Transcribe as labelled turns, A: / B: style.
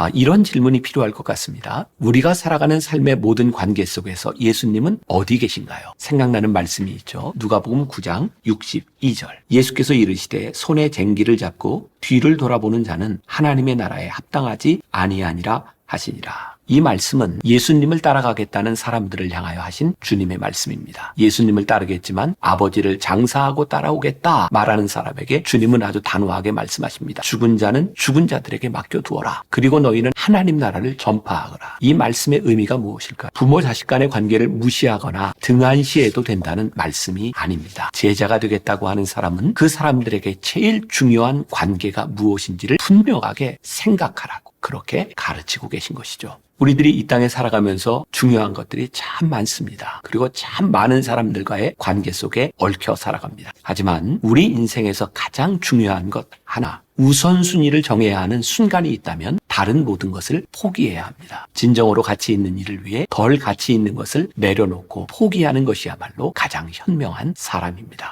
A: 아, 이런 질문이 필요할 것 같습니다. 우리가 살아가는 삶의 모든 관계 속에서 예수님은 어디 계신가요? 생각나는 말씀이 있죠. 누가복음 9장 62절. 예수께서 이르시되 손에 쟁기를 잡고 뒤를 돌아보는 자는 하나님의 나라에 합당하지 아니하니라 하시니라. 이 말씀은 예수님을 따라가겠다는 사람들을 향하여 하신 주님의 말씀입니다. 예수님을 따르겠지만 아버지를 장사하고 따라오겠다 말하는 사람에게 주님은 아주 단호하게 말씀하십니다. 죽은 자는 죽은 자들에게 맡겨두어라. 그리고 너희는 하나님 나라를 전파하거라. 이 말씀의 의미가 무엇일까? 부모 자식 간의 관계를 무시하거나 등한시해도 된다는 말씀이 아닙니다. 제자가 되겠다고 하는 사람은 그 사람들에게 제일 중요한 관계가 무엇인지를 분명하게 생각하라고 그렇게 가르치고 계신 것이죠. 우리들이 이 땅에 살아가면서 중요한 것들이 참 많습니다. 그리고 참 많은 사람들과의 관계 속에 얽혀 살아갑니다. 하지만 우리 인생에서 가장 중요한 것 하나, 우선순위를 정해야 하는 순간이 있다면 다른 모든 것을 포기해야 합니다. 진정으로 가치 있는 일을 위해 덜 가치 있는 것을 내려놓고 포기하는 것이야말로 가장 현명한 사람입니다.